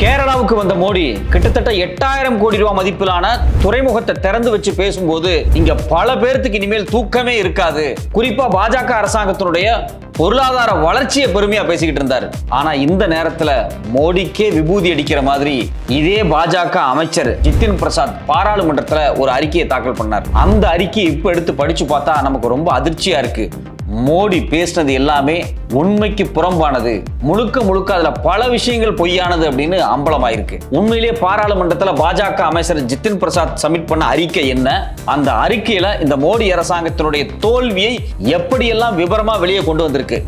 கேரளாவுக்கு வந்த மோடி கிட்டத்தட்ட எட்டாயிரம் கோடி ரூபாய் மதிப்பிலான துறைமுகத்தை திறந்து வச்சு பேசும்போது இங்க பல பேர்த்துக்கு இனிமேல் தூக்கமே இருக்காது. குறிப்பா பாஜக அரசாங்கத்தினுடைய பொருளாதார வளர்ச்சியை பெருமையா பேசிக்கிட்டு இருந்தார். ஆனா இந்த நேரத்துல மோடிக்கே விபூதி அடிக்கிற மாதிரி இதே பாஜக அமைச்சர் ஜித்தின் பிரசாத் பாராளுமன்றத்துல ஒரு அறிக்கையை தாக்கல் பண்ணார். அந்த அறிக்கையை இப்ப எடுத்து படிச்சு பார்த்தா நமக்கு ரொம்ப அதிர்ச்சியா இருக்கு. மோடி பேசினது எல்லாமே உண்மைக்கு புறம்பானது. முழுக்க முழுக்க அதுல பல விஷயங்கள் பொய்யானது அப்படின்னு அம்பலமாயிருக்கு. உண்மையிலேயே பாராளுமன்றத்தில் பாஜக அமைச்சர் ஜித்தின் பிரசாத் சப்மிட் பண்ண அறிக்கை என்ன? அந்த அறிக்கையில இந்த மோடி அரசாங்கத்தினுடைய தோல்வியை எப்படியெல்லாம் விவரமா வெளியே கொண்டு வந்திருக்கு?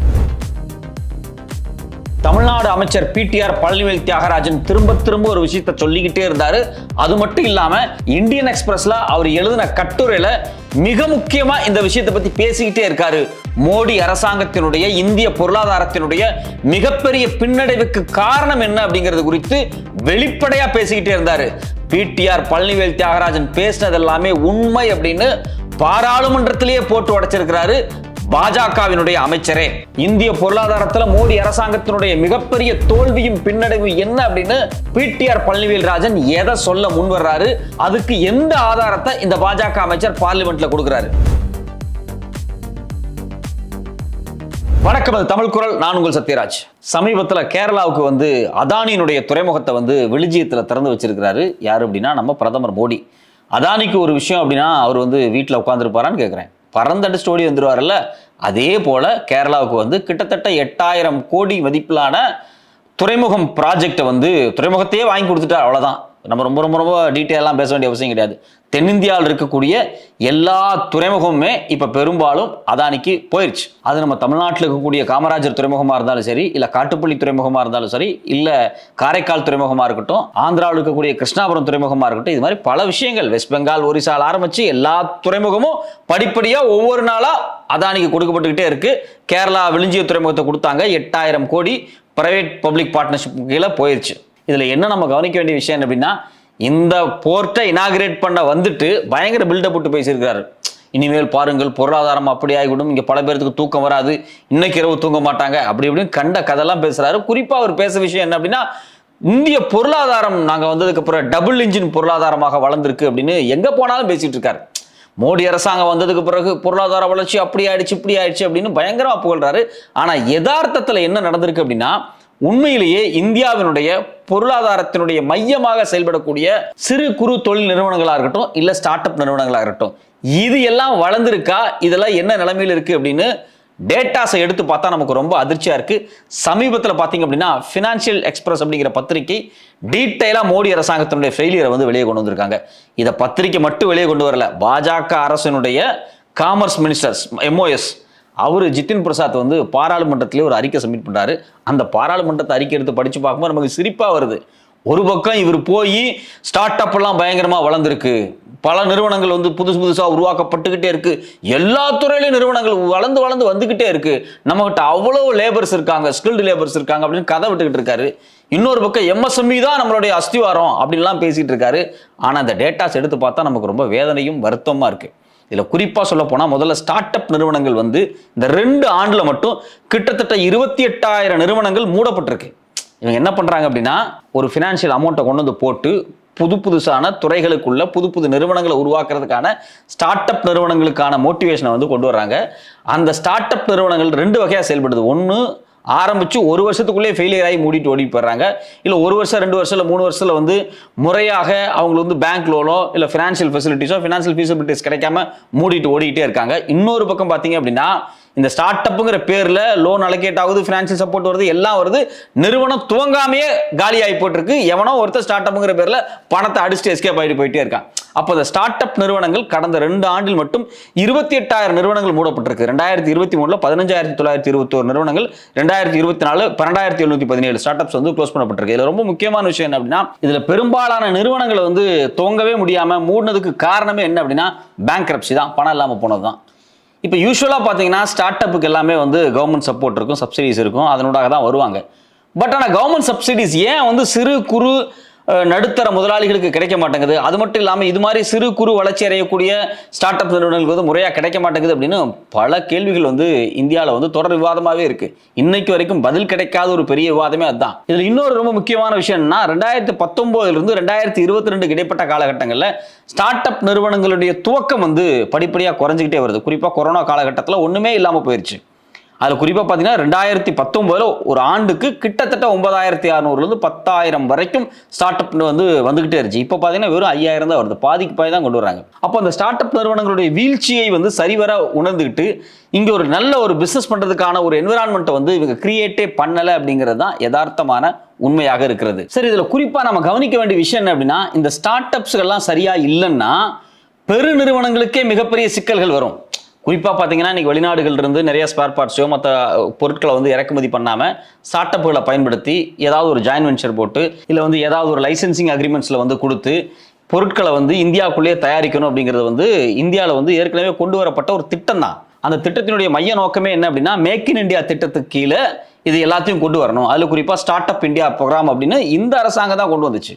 தமிழ்நாடு அமைச்சர் பிடிஆர் பழனிவேல் தியாகராஜன் திரும்ப திரும்ப ஒரு விஷயத்த சொல்லிக்கிட்டே இருந்தாரு. அது மட்டும் இல்லாம இந்தியன் எக்ஸ்பிரஸ்ல அவர் எழுதின கட்டுரையில மிக முக்கியமா இந்த விஷயத்தை பத்தி பேசிக்கிட்டே இருக்காரு. மோடி அரசாங்கத்தினுடைய இந்திய பொருளாதாரத்தினுடைய மிகப்பெரிய பின்னடைவுக்கு காரணம் என்ன அப்படிங்கிறது குறித்து வெளிப்படையா பேசிக்கிட்டே இருந்தாரு. பிடிஆர் பழனிவேல் தியாகராஜன் பேசினது எல்லாமே உண்மை அப்படின்னு பாராளுமன்றத்திலேயே போட்டு உடைச்சிருக்கிறாரு. பாஜகவினுடைய அமைச்சரே. இந்திய பொருளாதாரத்துல மோடி அரசாங்கத்தினுடைய மிகப்பெரிய தோல்வியும் பின்னடைவு என்ன அப்படின்னு பிடிஆர் பழனிவேல் ராஜன் எதை சொல்ல முன் வர்றாரு அதுக்கு எந்த ஆதாரத்தை இந்த பாஜக அமைச்சர் பார்லிமெண்ட்ல கொடுக்கிறாரு? வணக்கம் அது தமிழ் குரல். நான் உங்கள் சத்யராஜ். சமீபத்தில் கேரளாவுக்கு வந்து அதானியினுடைய துறைமுகத்தை வந்து வெளிஜியத்தில் திறந்து வச்சிருக்கிறாரு. யார் அப்படின்னா நம்ம பிரதமர் மோடி. அதானிக்கு ஒரு விஷயம் அப்படின்னா அவர் வந்து வீட்டில் உட்காந்துருப்பாரான்னு கேட்குறேன் பறந்தடிச்சுட்டு ஓடி வந்துருவார்ல அதே போல கேரளாவுக்கு வந்து கிட்டத்தட்ட எட்டாயிரம் கோடி மதிப்பிலான துறைமுகம் ப்ராஜெக்டை வந்து துறைமுகத்தையே வாங்கி கொடுத்துட்டார் அவ்வளோதான் நம்ம ரொம்ப ரொம்ப ரொம்ப டீட்டெயிலாம் பேச வேண்டிய அவசியம் கிடையாது. தென்னிந்தியாவில் இருக்கக்கூடிய எல்லா துறைமுகமுமே இப்போ பெரும்பாலும் அதானிக்கு போயிடுச்சு அது நம்ம தமிழ்நாட்டில் இருக்கக்கூடிய காமராஜர் துறைமுகமாக இருந்தாலும் சரி இல்லை காட்டுப்பள்ளி துறைமுகமாக இருந்தாலும் சரி இல்லை காரைக்கால் துறைமுகமாக இருக்கட்டும் ஆந்திராவில் இருக்கக்கூடிய கிருஷ்ணாபுரம் துறைமுகமாக இருக்கட்டும் இது மாதிரி பல விஷயங்கள். வெஸ்ட் பெங்கால் ஒரிசால் ஆரம்பித்து எல்லா துறைமுகமும் படிப்படியாக ஒவ்வொரு நாளாக அதானிக்கு கொடுக்கப்பட்டுக்கிட்டே இருக்குது கேரளா விழிஞ்சிய துறைமுகத்தை கொடுத்தாங்க. எட்டாயிரம் கோடி பிரைவேட் பப்ளிக் பார்ட்னர்ஷிப் கீழே போயிடுச்சு இதில் என்ன நம்ம கவனிக்க வேண்டிய விஷயம் அப்படின்னா இந்த போர்ட்டை இனாகிரேட் பண்ண வந்துட்டு பயங்கர பில்டப் விட்டு பேசியிருக்காரு இனிமேல் பாருங்கள் பொருளாதாரம் அப்படி ஆகிவிடும். இங்கே பல பேர்த்துக்கு தூக்கம் வராது. இன்னைக்கு இரவு தூங்க மாட்டாங்க. அப்படி இப்படின்னு கண்ட கதெல்லாம் பேசுறாரு. குறிப்பாக அவர் பேச விஷயம் என்ன அப்படின்னா இந்திய பொருளாதாரம் நாங்கள் வந்ததுக்கு அப்புறம் டபுள் இன்ஜின் பொருளாதாரமாக வளர்ந்துருக்கு அப்படின்னு எங்கே போனாலும் பேசிட்டு இருக்காரு. மோடி அரசாங்கம் வந்ததுக்கு பிறகு பொருளாதார வளர்ச்சி அப்படி ஆயிடுச்சு இப்படி ஆயிடுச்சு அப்படின்னு பயங்கரமா புகழ்றாரு. ஆனா யதார்த்தத்துல என்ன நடந்திருக்கு அப்படின்னா உண்மையிலேயே இந்தியாவினுடைய பொருளாதாரத்தினுடைய மையமாக செயல்படக்கூடிய சிறு குறு தொழில் நிறுவனங்களாக இருக்கட்டும் இல்லை ஸ்டார்ட் அப் நிறுவனங்களாக இருக்கட்டும் இது எல்லாம் வளர்ந்துருக்கா? இதெல்லாம் என்ன நிலைமையில் இருக்குது அப்படின்னு டேட்டாஸை எடுத்து பார்த்தா நமக்கு ரொம்ப அதிர்ச்சியாக இருக்குது சமீபத்தில் பார்த்தீங்க அப்படின்னா ஃபினான்ஷியல் எக்ஸ்பிரஸ் அப்படிங்கிற பத்திரிகை டீட்டெயிலாக மோடி அரசாங்கத்தினுடைய ஃபெயிலியரை வந்து வெளியே கொண்டு வந்திருக்காங்க. இதை பத்திரிக்கை மட்டும் வெளியே கொண்டு வரல. பாஜக அரசினுடைய காமர்ஸ் மினிஸ்டர்ஸ் எம்ஓஎஸ் அவர் ஜித்தின் பிரசாத் வந்து பாராளுமன்றத்திலே ஒரு அறிக்கை சப்மிட் பண்ணுறாரு அந்த பாராளுமன்றத்தை அறிக்கை எடுத்து படித்து பார்க்கும்போது நமக்கு சிரிப்பாக வருது. ஒரு பக்கம் இவர் போய் ஸ்டார்ட் அப் எல்லாம் வளர்ந்துருக்கு. பல நிறுவனங்கள் வந்து புதுசு புதுசாக உருவாக்கப்பட்டுக்கிட்டே இருக்கு. எல்லா துறையிலும் நிறுவனங்கள் வளர்ந்து வளர்ந்து வந்துக்கிட்டே இருக்கு. நம்மகிட்ட அவ்வளோ லேபர்ஸ் இருக்காங்க ஸ்கில்டு லேபர்ஸ் இருக்காங்க அப்படின்னு கதை விட்டுக்கிட்டு இருக்காரு. இன்னொரு பக்கம் எம்எஸ்எம்இ தான் நம்மளுடைய அஸ்திவாரம் அப்படின்லாம் பேசிகிட்டு இருக்காரு. ஆனால் அந்த டேட்டாஸ் எடுத்து பார்த்தா நமக்கு ரொம்ப வேதனையும் வருத்தமாக இருக்குது இதில் குறிப்பாக சொல்ல போனால் முதல்ல ஸ்டார்ட் அப் நிறுவனங்கள் வந்து இந்த ரெண்டு ஆண்டில் மட்டும் கிட்டத்தட்ட இருபத்தி எட்டாயிரம் நிறுவனங்கள் மூடப்பட்டிருக்கு. இவங்க என்ன பண்ணுறாங்க அப்படின்னா ஒரு ஃபினான்ஷியல் அமௌண்ட்டை கொண்டு வந்து போட்டு புது புதுசான துறைகளுக்குள்ள புது புது நிறுவனங்களை உருவாக்குறதுக்கான ஸ்டார்ட் அப் நிறுவனங்களுக்கான மோட்டிவேஷனை வந்து கொண்டு வர்றாங்க. அந்த ஸ்டார்ட் அப் நிறுவனங்கள் ரெண்டு வகையாக செயல்படுது. ஒன்று ஆரம்பித்து ஒரு வருஷத்துக்குள்ளே ஃபெயிலியர் ஆகி மூடிட்டு ஓடி போயிடுறாங்க. இல்லை ஒரு வருஷம் ரெண்டு வருஷம் இல்லை மூணு வருஷத்தில் வந்து முறையாக அவங்களுக்கு வந்து பேங்க் லோனோ இல்லை ஃபினான்ஷியல் ஃபெசிலிட்டிஸோ ஃபினான்ஷியல் ஃபீஸபிலிட்டிஸ் கிடைக்காம மூடிட்டு ஓடிக்கிட்டே இருக்காங்க. இன்னொரு பக்கம் பார்த்தீங்க அப்படின்னா இந்த ஸ்டார்ட் அப்புங்கிற பேரில் லோன் அலோகேட் ஆகுது ஃபினான்ஷியல் சப்போர்ட் வருது எல்லாம் வருது. நிறுவனம் துவங்காமையே காலி ஆகி போட்டிருக்கு எவனோ ஒருத்தர் ஸ்டார்ட் அப்புங்கிற பேரில் பணத்தை அடிச்சுட்டு எஸ்கேப் ஆகிட்டு போயிட்டே இருக்கான். அப்போ இந்த ஸ்டார்ட் அப் நிறுவனங்கள் கடந்த ரெண்டு ஆண்டில் மட்டும் இருபத்தி எட்டாயிரம் நிறுவனங்கள் மூடப்பட்டிருக்கு. ரெண்டாயிரத்தி இருபத்தி மூணுல பதினஞ்சாயிரத்தி தொள்ளாயிரத்தி இருபத்தோரு நிறுவனங்கள் ரெண்டாயிரத்தி இருபத்தி நாலு பன்னெண்டாயிரத்தி எழுநூத்தி பதினேழு ஸ்டார்ட் அப்ஸ் வந்து க்ளோஸ் பண்ணப்பட்டிருக்கு. இதுல ரொம்ப முக்கியமான விஷயம் என்ன அப்படின்னா இதுல பெரும்பாலான நிறுவனங்களை வந்து துவங்கவே முடியாம மூடினதுக்கு காரணமே என்ன அப்படின்னா பேங்க் தான். பணம் இல்லாம போனது தான் இப்போ யூஸ்வலாக பார்த்தீங்கன்னா ஸ்டார்ட் அப்புக்கு எல்லாமே வந்து கவர்மெண்ட் சப்போர்ட் இருக்கும் சப்சிடிஸ் இருக்கும் அதனூடாக தான் வருவாங்க. பட் ஆனால் கவர்மெண்ட் சப்சிடிஸ் ஏன் வந்து சிறு குறு நடுத்தர முதலாளிகளுக்கு கிடைக்க மாட்டேங்குது. அது மட்டும் இல்லாமல் இது மாதிரி சிறு குறு வளர்ச்சி அடையக்கூடிய ஸ்டார்ட் அப் நிறுவனங்களுக்கு வந்து முறையாக கிடைக்க மாட்டேங்குது அப்படின்னு பல கேள்விகள் வந்து இந்தியாவில் வந்து தொடர் விவாதமாகவே இருக்குது இன்னைக்கு வரைக்கும் பதில் கிடைக்காத ஒரு பெரிய விவாதமே அதுதான். இதில் இன்னொரு ரொம்ப முக்கியமான விஷயம்னா ரெண்டாயிரத்தி பத்தொம்போதுலேருந்து ரெண்டாயிரத்தி இருபத்தி ரெண்டுக்கு இடைப்பட்ட காலகட்டங்களில் ஸ்டார்ட் அப் நிறுவனங்களுடைய துவக்கம் வந்து படிப்படியாக குறைஞ்சிக்கிட்டே வருது. குறிப்பாக கொரோனா காலகட்டத்தில் ஒன்றுமே இல்லாமல் போயிடுச்சு அதில் குறிப்பாக பார்த்தீங்கன்னா ரெண்டாயிரத்தி பத்தொம்போதில் ஒரு ஆண்டுக்கு கிட்டத்தட்ட ஒன்பதாயிரத்தி அறநூறுலேருந்து பத்தாயிரம் வரைக்கும் ஸ்டார்ட் அப் வந்து வந்துகிட்டே இருந்துச்சு. இப்போ பார்த்தீங்கன்னா வெறும் ஐயாயிரம் தான் வருது. பாதிக்கு பாதி தான் கொண்டு வராங்க. அப்போ அந்த ஸ்டார்ட் அப் நிறுவனங்களுடைய வீழ்ச்சியை வந்து சரிவர உணர்ந்துக்கிட்டு இங்கே ஒரு நல்ல ஒரு பிஸ்னஸ் பண்ணுறதுக்கான ஒரு என்விரான்மெண்ட்டை வந்து இவங்க கிரியேட்டே பண்ணலை அப்படிங்கிறது தான் யதார்த்தமான உண்மையாக இருக்கிறது. சரி இதில் குறிப்பாக நம்ம கவனிக்க வேண்டிய விஷயம் என்ன அப்படின்னா இந்த ஸ்டார்ட் அப்ஸ்கள்லாம் சரியாக இல்லைன்னா பெரு நிறுவனங்களுக்கே மிகப்பெரிய சிக்கல்கள் வரும். குறிப்பாக பார்த்தீங்கன்னா இன்னைக்கு வெளிநாடுகள் இருந்து நிறைய ஸ்பேர் பார்ட்ஸோ மற்ற பொருட்களை வந்து இறக்குமதி பண்ணாமல் ஸ்டார்ட்அப்புகளை பயன்படுத்தி ஏதாவது ஒரு ஜாயின் வெஞ்சர் போட்டு இல்லை வந்து ஏதாவது ஒரு லைசென்சிங் அக்ரிமெண்ட்ஸில் வந்து கொடுத்து பொருட்களை வந்து இந்தியாவுக்குள்ளேயே தயாரிக்கணும் அப்படிங்கிறது வந்து இந்தியாவில் வந்து ஏற்கனவே கொண்டு வரப்பட்ட ஒரு திட்டம் தான் அந்த திட்டத்தினுடைய மைய நோக்கமே என்ன அப்படின்னா மேக் இன் இந்தியா திட்டத்துக்கு கீழே இது எல்லாத்தையும் கொண்டு வரணும். அதில் குறிப்பாக ஸ்டார்ட் அப் இந்தியா ப்ரோக்ராம் அப்படின்னு இந்த அரசாங்கம் தான் கொண்டு வந்துச்சு.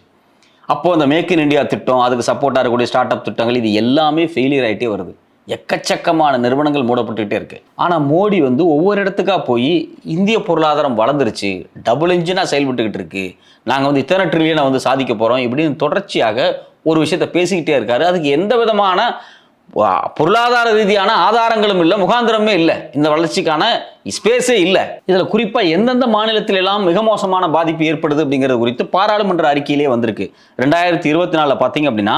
அப்போது அந்த மேக் இன் இந்தியா திட்டம் அதுக்கு சப்போர்ட்டாக இருக்கக்கூடிய ஸ்டார்ட் அப் திட்டங்கள் இது எல்லாமே ஃபெயிலியர் ஆகிட்டே வருது. எக்கச்சக்கமான நிறுவனங்கள் மூடப்பட்டுக்கிட்டே இருக்கு. ஆனால் மோடி வந்து ஒவ்வொரு இடத்துக்கா போய் இந்திய பொருளாதாரம் வளர்ந்துருச்சு டபுள் இன்ஜினாக செயல்பட்டுக்கிட்டு இருக்கு. நாங்கள் வந்து இத்தனை ட்ரில்லியனை வந்து சாதிக்க போகிறோம் இப்படின்னு தொடர்ச்சியாக ஒரு விஷயத்த பேசிக்கிட்டே இருக்காரு. அதுக்கு எந்த விதமான பொருளாதார ரீதியான ஆதாரங்களும் இல்லை முகாந்திரமே இல்லை. இந்த வளர்ச்சிக்கான ஸ்பேஸே இல்லை. இதில் குறிப்பாக எந்தெந்த மாநிலத்திலெல்லாம் மிக மோசமான பாதிப்பு ஏற்படுது அப்படிங்கிறது குறித்து பாராளுமன்ற அறிக்கையிலே வந்திருக்கு. ரெண்டாயிரத்தி இருபத்தி நாலில் பார்த்தீங்க அப்படின்னா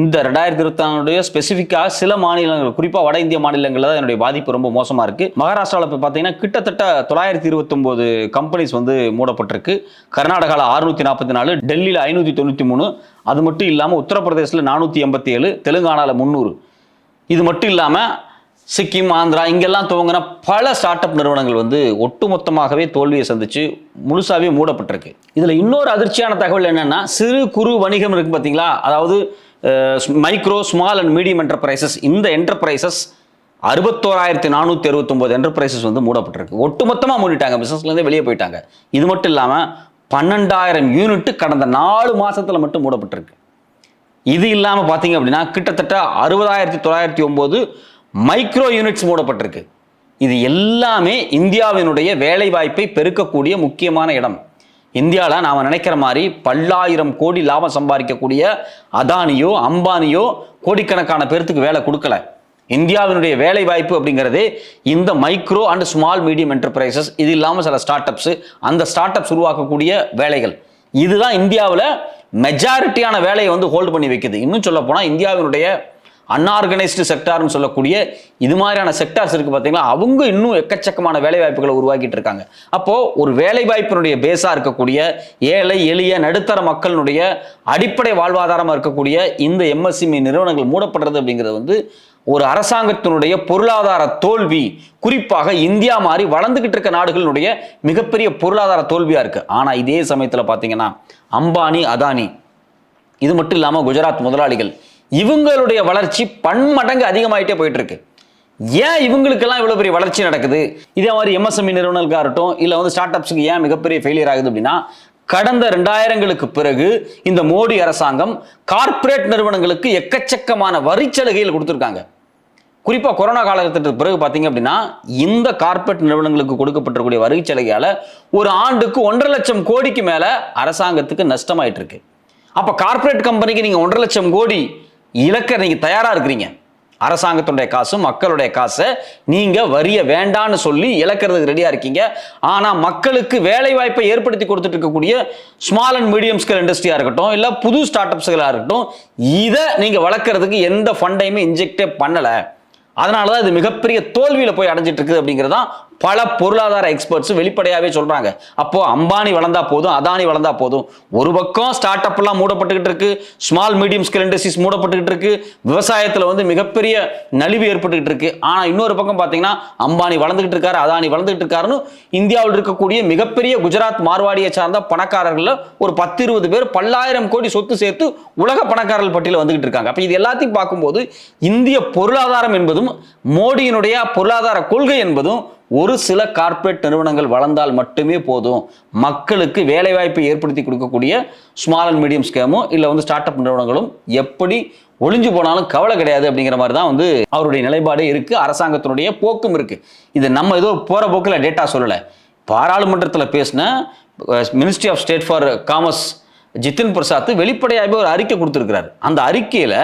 இந்த ரெண்டாயிரத்தி இருபத்தி நாலுடைய ஸ்பெசிஃபிக்காக சில மாநிலங்கள் குறிப்பாக வட இந்திய மாநிலங்களில் தான் என்னுடைய பாதிப்பு ரொம்ப மோசமாக இருக்குது மகாராஷ்டிராவில் இப்போ பார்த்தீங்கன்னா கிட்டத்தட்ட தொள்ளாயிரத்தி இருபத்தொம்போது கம்பெனிஸ் வந்து மூடப்பட்டிருக்கு. கர்நாடகாவில் அறுநூத்தி நாற்பத்தி நாலு டெல்லியில் ஐநூற்றி தொண்ணூற்றி மூணு அது மட்டும் இல்லாமல் உத்தரப்பிரதேசில் நானூற்றி எண்பத்தி ஏழு தெலுங்கானாவில் முந்நூறு. இது மட்டும் இல்லாமல் சிக்கிம் ஆந்திரா இங்கெல்லாம் துவங்கின பல ஸ்டார்ட் அப் நிறுவனங்கள் வந்து ஒட்டுமொத்தமாகவே தோல்வியை சந்திச்சு முழுசாகவே மூடப்பட்டிருக்கு. இதில் இன்னொரு அதிர்ச்சியான தகவல் என்னென்னா சிறு குறு வணிகம் இருக்குது பார்த்தீங்களா அதாவது micro small and medium enterprises இந்த என்டர்பிரைசஸ் அறுபத்தோராயிரத்தி நானூற்றி அறுபத்தொம்போது என்டர்பிரைசஸ் வந்து மூடப்பட்டிருக்கு. ஒட்டுமொத்தமாக மூடிட்டாங்க. பிஸ்னஸ்லேருந்தே வெளியே போயிட்டாங்க. இது மட்டும் இல்லாமல் பன்னெண்டாயிரம் யூனிட் கடந்த நாலு மாதத்தில் மட்டும் மூடப்பட்டிருக்கு. இது இல்லாமல் பார்த்தீங்க அப்படின்னா கிட்டத்தட்ட அறுபதாயிரத்தி தொள்ளாயிரத்தி ஒம்பது மைக்ரோ யூனிட்ஸ் மூடப்பட்டிருக்கு. இது எல்லாமே இந்தியாவினுடைய வேலைவாய்ப்பை பெருக்கக்கூடிய முக்கியமான இடம். இந்தியாவில் நாம் நினைக்கிற மாதிரி பல்லாயிரம் கோடி லாபம் சம்பாதிக்கக்கூடிய அதானியோ அம்பானியோ கோடிக்கணக்கான பேர்த்துக்கு வேலை கொடுக்கல. இந்தியாவினுடைய வேலை வாய்ப்பு இந்த micro and small medium enterprises இது இல்லாமல் சில ஸ்டார்ட் அப்ஸ் அந்த ஸ்டார்ட் அப்ஸ் உருவாக்கக்கூடிய வேலைகள். இதுதான் இந்தியாவில் மெஜாரிட்டியான வேலையை வந்து ஹோல்டு பண்ணி வைக்குது. இன்னும் சொல்ல போனால் இந்தியாவினுடைய அன்ஆர்கனைஸ்டு செக்டார்னு சொல்லக்கூடிய இது மாதிரியான செக்டார்ஸ் இருக்கு பார்த்தீங்களா அவங்க இன்னும் எக்கச்சக்கமான வேலை வாய்ப்புகளை உருவாக்கிட்டு இருக்காங்க. அப்போ ஒரு வேலை வாய்ப்பினுடைய பேஸா இருக்கக்கூடிய ஏழை எளிய நடுத்தர மக்களினுடைய அடிப்படை வாழ்வாதாரமாக இருக்கக்கூடிய இந்த எம்எஸ்எம்இ நிறுவனங்கள் மூடப்படுறது அப்படிங்கிறது வந்து ஒரு அரசாங்கத்தினுடைய பொருளாதார தோல்வி குறிப்பாக இந்தியா மாதிரி வளர்ந்துக்கிட்டு இருக்க நாடுகளினுடைய மிகப்பெரிய பொருளாதார தோல்வியா இருக்கு. ஆனா இதே சமயத்துல பாத்தீங்கன்னா அம்பானி அதானி இது மட்டும் இல்லாம குஜராத் முதலாளிகள் இவங்களுடைய வளர்ச்சி பன்மடங்கு அதிகமாயிட்டே போயிட்டு இருக்கு ஏன் இவங்களுக்கெல்லாம் இவ்வளோ பெரிய வளர்ச்சி நடக்குது? இதே மாதிரி எம்எஸ்எம்இ நிறுவனங்களுக்காக இருக்கட்டும் இல்லை வந்து ஸ்டார்ட் அப்ஸுக்கு ஏன் மிகப்பெரிய ஃபெயிலியர் ஆகுது அப்படின்னா கடந்த ரெண்டாயிரங்களுக்கு பிறகு இந்த மோடி அரசாங்கம் கார்ப்பரேட் நிறுவனங்களுக்கு எக்கச்சக்கமான வரிச்சலுகைகள் கொடுத்துருக்காங்க. குறிப்பா கொரோனா காலகட்டத்துக்கு பிறகு பாத்தீங்க அப்படின்னா இந்த கார்ப்பரேட் நிறுவனங்களுக்கு கொடுக்கப்பட்டிருக்கூடிய வருகை சலுகையால ஒரு ஆண்டுக்கு ஒன்றரை லட்சம் கோடிக்கு மேல அரசாங்கத்துக்கு நஷ்டமாயிட்டு இருக்கு அப்ப கார்ப்பரேட் கம்பெனிக்கு நீங்க ஒன்றரை லட்சம் கோடி இழக்க நீங்க தயாரா இருக்கிறீங்க. அரசாங்கத்துடைய காசு மக்களுடைய காசை நீங்க வரிய வேண்டான்னு சொல்லி இழக்கிறதுக்கு ரெடியா இருக்கீங்க. ஆனா மக்களுக்கு வேலை வாய்ப்பை ஏற்படுத்தி கொடுத்துட்டு இருக்கக்கூடிய ஸ்மால் அண்ட் மீடியம் ஸ்கேல் இண்டஸ்ட்ரியா இருக்கட்டும் இல்ல புது ஸ்டார்ட் அப்ஸ்களா இருக்கட்டும் இதை நீங்க வளர்க்கறதுக்கு எந்த ஃபண்டையுமே இன்ஜெக்டே பண்ணலை. அதனால தான் இது மிகப்பெரிய தோல்வியில போய் அடைஞ்சிட்டு இருக்குது அப்படிங்கிறதான் பல பொருளாதார எக்ஸ்பர்ட்ஸ் வெளிப்படையாகவே சொல்கிறாங்க அப்போ அம்பானி வளர்ந்தா போதும் அதானி வளர்ந்தா போதும். ஒரு பக்கம் ஸ்டார்ட் அப்லாம் மூடப்பட்டுக்கிட்டு இருக்கு ஸ்மால் மீடியம் ஸ்கேல் இண்டஸ்ட்ரீஸ் மூடப்பட்டுக்கிட்டு இருக்கு விவசாயத்தில் வந்து மிகப்பெரிய நலிவு ஏற்பட்டுக்கிட்டு இருக்கு. ஆனால் இன்னொரு பக்கம் பார்த்தீங்கன்னா அம்பானி வளர்ந்துக்கிட்டு இருக்காரு அதானி வளர்ந்துக்கிட்டு இருக்காருன்னு இந்தியாவில் இருக்கக்கூடிய மிகப்பெரிய குஜராத் மார்வாடியை சார்ந்த பணக்காரர்களில் ஒரு பத்து இருபது பேர் பல்லாயிரம் கோடி சொத்து சேர்த்து உலக பணக்காரர்கள் பட்டியலில் வந்துகிட்டு இருக்காங்க. அப்போ இது எல்லாத்தையும் பார்க்கும்போது இந்திய பொருளாதாரம் என்பதும் மோடியினுடைய பொருளாதார கொள்கை என்பதும் ஒரு சில கார்ப்பரேட் நிறுவனங்கள் வளர்ந்தால் மட்டுமே போதும். மக்களுக்கு வேலைவாய்ப்பை ஏற்படுத்தி கொடுக்கக்கூடிய ஸ்மால் அண்ட் மீடியம் ஸ்கேமும் இல்லை வந்து ஸ்டார்ட் அப் நிறுவனங்களும் எப்படி ஒளிஞ்சு போனாலும் கவலை கிடையாது அப்படிங்கிற மாதிரி தான் வந்து அவருடைய நிலைப்பாடு இருக்குது அரசாங்கத்தினுடைய போக்கும் இருக்குது இது நம்ம ஏதோ போகிற போக்கில் டேட்டா சொல்லலை. பாராளுமன்றத்தில் பேசின ministry of state for commerce Jitin Prasad வெளிப்படையாகவே ஒரு அறிக்கை கொடுத்துருக்கிறார். அந்த அறிக்கையில்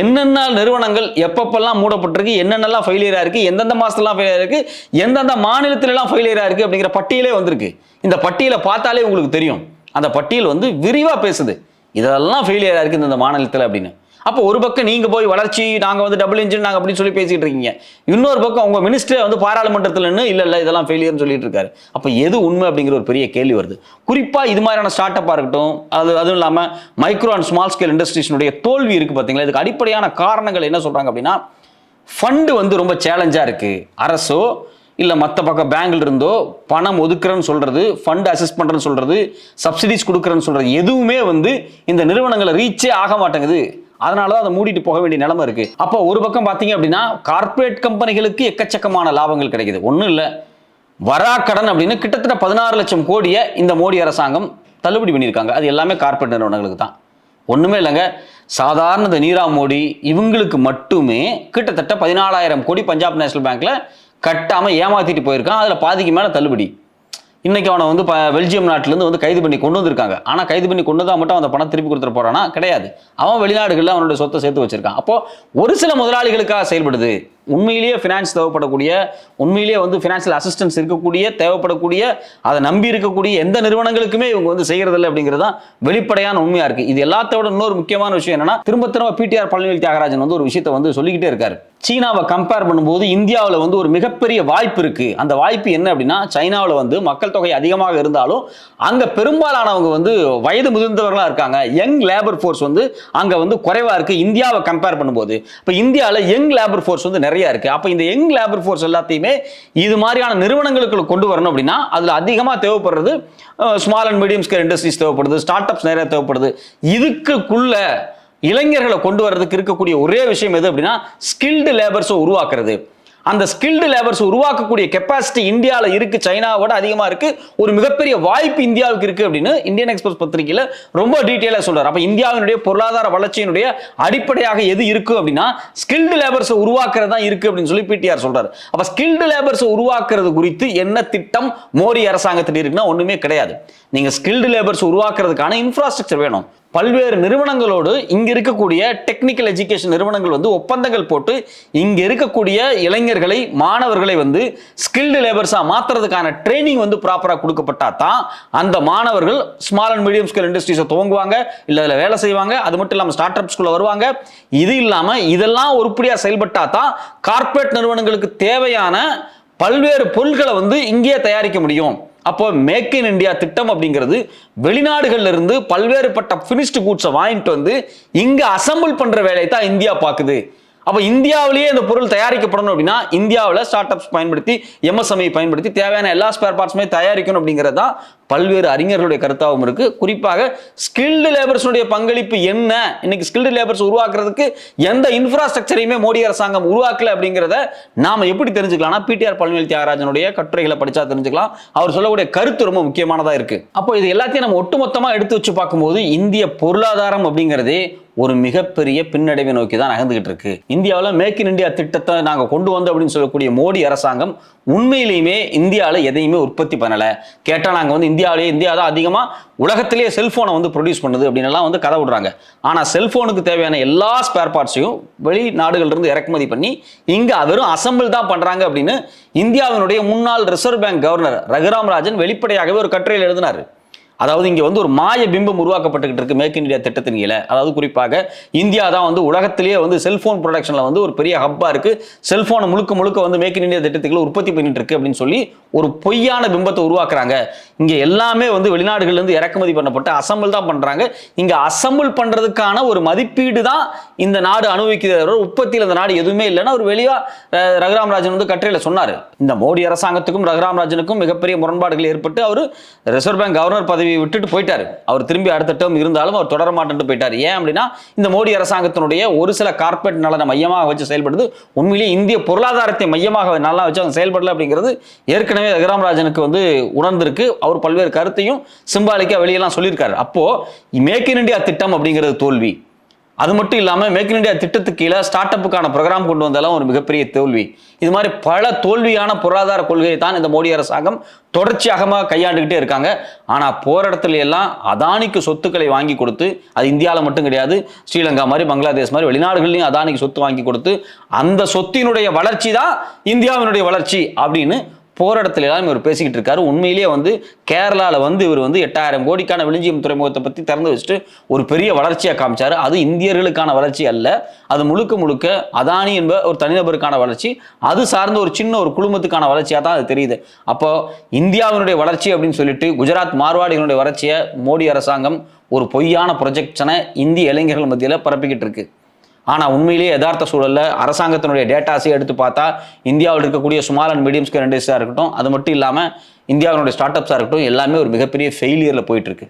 என்னென்ன நிறுவனங்கள் எப்பப்பெல்லாம் மூடப்பட்டிருக்கு என்னென்னலாம் ஃபெயிலியராக இருக்குது எந்தெந்த மாதத்துலாம் ஃபெயிலியர் இருக்குது எந்தெந்த மாநிலத்திலலாம் ஃபெயிலியராக இருக்குது அப்படிங்கிற பட்டியலே வந்திருக்கு. இந்த பட்டியலை பார்த்தாலே உங்களுக்கு தெரியும். அந்த பட்டியல் வந்து விரிவாக பேசுது. இதெல்லாம் ஃபெயிலியராக இருக்குது இந்த மாநிலத்தில் அப்படின்னு. அப்போ ஒரு பக்கம் நீங்கள் போய் வளர்ச்சி நாங்கள் வந்து டபுள் இன்ஜின் நாங்கள் அப்படின்னு சொல்லி பேசிக்கிட்டு இருக்கீங்க. இன்னொரு பக்கம் உங்கள் மினிஸ்டர் வந்து பாராளுமன்றத்தில் நின்று இல்லை இல்லை இதெல்லாம் ஃபெயிலியர்னு சொல்லிட்டு இருக்காரு. அப்போ எது உண்மை அப்படிங்கிற ஒரு பெரிய கேள்வி வருது. குறிப்பாக இது மாதிரியான ஸ்டார்ட் அப்பாக இருக்கட்டும் அது அதுவும் இல்லாமல் மைக்ரோ அண்ட் ஸ்மால் ஸ்கேல் இண்டஸ்ட்ரீஸ்னுடைய தோல்வி இருக்குது பார்த்தீங்களா இதுக்கு அடிப்படையான காரணங்கள் என்ன சொல்கிறாங்க அப்படின்னா ஃபண்டு வந்து ரொம்ப சேலஞ்சாக இருக்குது அரசோ இல்லை மற்ற பக்கம் பேங்க்ல இருந்தோ பணம் ஒதுக்குறேன்னு சொல்றது ஃபண்ட் அசஸ் பண்ணுறேன்னு சொல்றது சப்சிடிஸ் கொடுக்குறேன்னு சொல்றது எதுவுமே வந்து இந்த நிறுவனங்களை ரீச்சே ஆக மாட்டேங்குது. அதனால தான் அதை மூடிட்டு போக வேண்டிய நிலைமை இருக்கு. அப்போ ஒரு பக்கம் பார்த்தீங்க அப்படின்னா கார்ப்பரேட் கம்பெனிகளுக்கு எக்கச்சக்கமான லாபங்கள் கிடைக்குது. ஒன்றும் இல்லை. வராக்கடன் அப்படின்னு கிட்டத்தட்ட பதினாறு லட்சம் கோடியை இந்த மோடி அரசாங்கம் தள்ளுபடி பண்ணியிருக்காங்க. அது எல்லாமே கார்ப்பரேட் நிறுவனங்களுக்கு தான். ஒன்றுமே இல்லைங்க. சாதாரண இந்த மோடி இவங்களுக்கு மட்டுமே கிட்டத்தட்ட பதினாலாயிரம் கோடி பஞ்சாப் நேஷனல் பேங்க்ல கட்டாமல் ஏமாத்திட்டு போயிருக்கான். அதில் பாதிக்கு மேலே தள்ளுபடி. இன்னைக்கு அவனை வந்து பெல்ஜியம் நாட்டிலேருந்து வந்து கைது பண்ணி கொண்டு வந்திருக்காங்க. ஆனால் கைது பண்ணி கொண்டு தான் மட்டும் அந்த பணம் திருப்பி கொடுத்துட்டு போறானா? கிடையாது. அவன் வெளிநாடுகளில் அவனுடைய சொத்தை சேர்த்து வச்சிருக்கான். அப்போ ஒரு சில முதலாளிகளுக்காக செயல்படுது. உண்மையிலேயே ஃபினான்ஸ் தேவைப்படக்கூடிய உண்மையிலேயே வந்து ஃபினான்ஷியல் அசிஸ்டன்ஸ் இருக்கக்கூடிய தேவைப்படக்கூடிய அதை நம்பி இருக்கக்கூடிய எந்த நிறுவனங்களுக்குமே இவங்க வந்து செய்கிறதில்ல அப்படிங்கிறது தான் வெளிப்படையான உண்மையா இருக்கு. இது எல்லாத்தோட இன்னொரு முக்கியமான விஷயம் என்னன்னா திரும்ப திரும்ப பிடிஆர் பழனிவேல் தியாகராஜன் வந்து ஒரு விஷயத்தை வந்து சொல்லிக்கிட்டே இருக்காரு. சீனாவை கம்பேர் பண்ணும்போது இந்தியாவில் வந்து ஒரு மிகப்பெரிய வாய்ப்பு இருக்கு. அந்த வாய்ப்பு என்ன அப்படின்னா சைனாவில் வந்து மக்கள் தொகை அதிகமாக இருந்தாலும் அங்கே பெரும்பாலானவங்க வந்து வயது முதிர்ந்தவர்களாக இருக்காங்க. யங் லேபர் ஃபோர்ஸ் வந்து அங்கே வந்து குறைவா இருக்கு. இந்தியாவை கம்பேர் பண்ணும்போது. இப்போ இந்தியாவில் யங் லேபர் ஃபோர்ஸ் வந்து நிறைய இருக்கு. அப்போ இந்த யங் லேபர் ஃபோர்ஸ் எல்லாத்தையுமே இது மாதிரியான நிறுவனங்களுக்கு கொண்டு வரணும் அப்படின்னா அதுல அதிகமாக தேவைப்படுறது small and medium scale industries தேவைப்படுது ஸ்டார்ட் அப்ஸ் நிறைய தேவைப்படுது. இதுக்குள்ள இளைஞர்களை கொண்டு வர்றதுக்கு இருக்கக்கூடிய ஒரே விஷயம் எது அப்படின்னா ஸ்கில்டு லேபர்ஸை உருவாக்குறது. அந்த ஸ்கில்டு லேபர்ஸ் உருவாக்கக்கூடிய கெப்பாசிட்டி இந்தியாவில் இருக்கு சைனாவோட அதிகமாக இருக்கு. ஒரு மிகப்பெரிய வாய்ப்பு இந்தியாவுக்கு இருக்கு அப்படின்னு இந்தியன் எக்ஸ்பிரஸ் பத்திரிகையில் ரொம்ப டீட்டெயிலாக சொல்றாரு. அப்போ இந்தியாவினுடைய பொருளாதார வளர்ச்சியினுடைய அடிப்படையாக எது இருக்கு அப்படின்னா ஸ்கில்டு லேபர்ஸை உருவாக்குறது தான் இருக்கு அப்படின்னு சொல்லி பிடிஆர் சொல்றாரு. அப்போ ஸ்கில்டு லேபர்ஸை உருவாக்குறது குறித்து என்ன திட்டம் மோடி அரசாங்கத்தில் இருக்குன்னா ஒன்றுமே கிடையாது. நீங்க ஸ்கில்டு லேபர்ஸ் உருவாக்குறதுக்கான இன்ஃப்ராஸ்ட்ரக்சர் வேணும். பல்வேறு நிறுவனங்களோடு இங்கே இருக்கக்கூடிய டெக்னிக்கல் எஜுகேஷன் நிறுவனங்கள் வந்து ஒப்பந்தங்கள் போட்டு இங்கே இருக்கக்கூடிய இளைஞர்களை மாணவர்களை வந்து ஸ்கில்டு லேபர்ஸாக மாற்றுறதுக்கான ட்ரைனிங் வந்து ப்ராப்பராக கொடுக்கப்பட்டா தான் அந்த மாணவர்கள் ஸ்மால் அண்ட் மீடியம் ஸ்கேல் இண்டஸ்ட்ரீஸை துவங்குவாங்க இல்லை அதில் வேலை செய்வாங்க. அது மட்டும் இல்லாமல் ஸ்டார்ட் அப்ஸ்குள்ள வருவாங்க. இது இல்லாமல் இதெல்லாம் உருப்படியாக செயல்பட்டா தான் கார்ப்பரேட் நிறுவனங்களுக்கு தேவையான பல்வேறு பொருட்களை வந்து இங்கேயே தயாரிக்க முடியும். அப்போ மேக் இன் இந்தியா திட்டம் அப்படிங்கிறது வெளிநாடுகள்ல இருந்து பல்வேறுபட்ட ஃபினிஷ்டு கூட்ஸை வாங்கிட்டு வந்து இங்க அசம்பிள் பண்ற வேலையை தான் இந்தியா பார்க்குது அப்போ இந்தியாவிலேயே இந்த பொருள் தயாரிக்கப்படணும் அப்படின்னா இந்தியாவில் ஸ்டார்ட் அப்ஸ் பயன்படுத்தி எம்எஸ்எம்ஐ பயன்படுத்தி தேவையான எல்லா ஸ்பேர் பார்ட்ஸுமே தயாரிக்கணும் அப்படிங்கிறது தான் பல்வேறு அறிஞர்களுடைய கருத்தாகவும் இருக்குது குறிப்பாக ஸ்கில்டு லேபர்ஸுடைய பங்களிப்பு என்ன? இன்னைக்கு ஸ்கில்டு லேபர்ஸ் உருவாக்குறதுக்கு எந்த இன்ஃப்ராஸ்ட்ரக்சரையுமே மோடி அரசாங்கம் உருவாக்கல அப்படிங்கிறத நாம் எப்படி தெரிஞ்சுக்கலாம்னா பிடிஆர் பழனிவேல் தியாகராஜனுடைய கட்டுரைகளை படித்தா தெரிஞ்சுக்கலாம். அவர் சொல்லக்கூடிய கருத்து ரொம்ப முக்கியமானதாக இருக்குது அப்போ இது எல்லாத்தையும் நம்ம ஒட்டுமொத்தமாக எடுத்து வச்சு பார்க்கும்போது இந்திய பொருளாதாரம் அப்படிங்கிறதே ஒரு மிகப்பெரிய பின்னடைவை நோக்கி தான் நகர்ந்துகிட்டு இருக்கு. இந்தியாவில் மேக் இன் இந்தியா திட்டத்தை நாங்கள் கொண்டு வந்தோம் அப்படின்னு சொல்லக்கூடிய மோடி அரசாங்கம் உண்மையிலேயுமே இந்தியாவில் எதையுமே உற்பத்தி பண்ணலை. கேட்டால் நாங்கள் வந்து இந்தியாவிலேயே இந்தியா தான் அதிகமாக உலகத்திலேயே செல்ஃபோனை வந்து ப்ரொடியூஸ் பண்ணுது அப்படின்லாம் வந்து கதை விடுறாங்க. ஆனால் செல்ஃபோனுக்கு தேவையான எல்லா ஸ்பேர் பார்ட்ஸையும் வெளிநாடுகள்ல இருந்து இறக்குமதி பண்ணி இங்கே வெறும் அசம்பிள் தான் பண்ணுறாங்க அப்படின்னு இந்தியாவினுடைய முன்னாள் reserve bank governor Raghuram Rajan வெளிப்படையாகவே ஒரு கட்டுரையில் எழுதினார். அதாவது இங்கே வந்து ஒரு மாய பிம்பம் உருவாக்கப்பட்டுக்கிட்டு இருக்கு மேக் இன் இந்தியா திட்டத்தின் கீழே. அதாவது குறிப்பாக இந்தியா தான் வந்து உலகத்திலேயே வந்து செல்போன் ப்ரொடக்ஷனில் வந்து ஒரு பெரிய ஹப்பாக இருக்குது செல்போனை முழுக்க முழுக்க வந்து மேக் இன் இந்தியா திட்டத்துக்குள்ள உற்பத்தி பண்ணிட்டு இருக்கு அப்படின்னு சொல்லி ஒரு பொய்யான பிம்பத்தை உருவாக்குறாங்க. இங்கே எல்லாமே வந்து வெளிநாடுகள்லேருந்து இறக்குமதி பண்ணப்பட்டு அசம்பிள் தான் பண்ணுறாங்க இங்கே அசம்பிள் பண்ணுறதுக்கான ஒரு மதிப்பீடு தான் இந்த நாடு அனுபவிக்கிறது. உற்பத்தியில் இந்த நாடு எதுவுமே இல்லைன்னா ஒரு வெளியாக ரகுராம் ராஜன் வந்து கட்டுரையில் சொன்னார். இந்த மோடி அரசாங்கத்துக்கும் ரகுராம் ராஜனுக்கும் மிகப்பெரிய முரண்பாடுகள் ஏற்பட்டு அவர் ரிசர்வ் பேங்க் கவர்னர் பதவி பதவியை விட்டுட்டு போயிட்டார். அவர் திரும்பி அடுத்த டேர்ம் இருந்தாலும் அவர் தொடர மாட்டேன்ட்டு போயிட்டார். ஏன் அப்படின்னா இந்த மோடி அரசாங்கத்தினுடைய ஒரு சில கார்பரேட் நலனை மையமாக வச்சு செயல்படுது. உண்மையிலேயே இந்திய பொருளாதாரத்தை மையமாக நல்லா வச்சு அவங்க செயல்படல அப்படிங்கிறது ஏற்கனவே ரகுராம் ராஜனுக்கு வந்து உணர்ந்திருக்கு. அவர் பல்வேறு கருத்தையும் சிம்பாலிக்காக வெளியெல்லாம் சொல்லியிருக்காரு. அப்போது மேக் இன் இந்தியா திட்டம் அப்படிங்கிறது தோல்வி. அது மட்டும் இல்லாமல் மேக் இன் இந்தியா திட்டத்துக்கு கீழே ஸ்டார்ட் அப்புக்கான ப்ரோக்ராம் கொண்டு வந்தாலும் ஒரு மிகப்பெரிய தோல்வி. இது மாதிரி பல தோல்வியான பொருளாதார கொள்கையை தான் இந்த மோடி அரசாங்கம் தொடர்ச்சியாகமாக கையாண்டுக்கிட்டே இருக்காங்க. ஆனால் போராடத்துல எல்லாம் அதானிக்கு சொத்துக்களை வாங்கி கொடுத்து அது இந்தியாவில் மட்டும் கிடையாது ஸ்ரீலங்கா மாதிரி பங்களாதேஷ் மாதிரி வெளிநாடுகள்லையும் அதானிக்கு சொத்து வாங்கி கொடுத்து அந்த சொத்தினுடைய வளர்ச்சி தான் இந்தியாவினுடைய வளர்ச்சி அப்படின்னு போராட்டத்தில் எல்லாம் இவர் பேசிக்கிட்டு இருக்காரு. உண்மையிலேயே வந்து கேரளாவில் வந்து இவர் வந்து எட்டாயிரம் கோடிக்கான விழுஞ்சியம் துறைமுகத்தை பற்றி திறந்து வச்சுட்டு ஒரு பெரிய வளர்ச்சியாக காமிச்சார். அது இந்தியர்களுக்கான வளர்ச்சி அல்ல. அது முழுக்க முழுக்க அதானி என்ப ஒரு தனிநபருக்கான வளர்ச்சி. அது சார்ந்த ஒரு சின்ன ஒரு குழுமத்துக்கான வளர்ச்சியாக தான் அது தெரியுது. அப்போ இந்தியாவினுடைய வளர்ச்சி அப்படின்னு சொல்லிட்டு குஜராத் மார்வாடிகளுடைய வளர்ச்சியை மோடி அரசாங்கம் ஒரு பொய்யான ப்ரொஜெக்ஷனை இந்திய இளைஞர்கள் மத்தியில் பரப்பிக்கிட்டு இருக்கு. ஆனால் உண்மையிலேயே யதார்த்த சூழலில் அரசாங்கத்தினுடைய டேட்டாஸை எடுத்து பார்த்தா இந்தியாவில் இருக்கக்கூடிய ஸ்மால் அண்ட் மீடியம் ஸ்கேல் இண்டஸ்ட்ரியாக இருக்கட்டும் அது மட்டும் இல்லாமல் இந்தியாவினுடைய ஸ்டார்ட் அப்ஸாக இருக்கட்டும் எல்லாமே ஒரு மிகப்பெரிய ஃபெயிலியரில் போயிட்டு இருக்கு.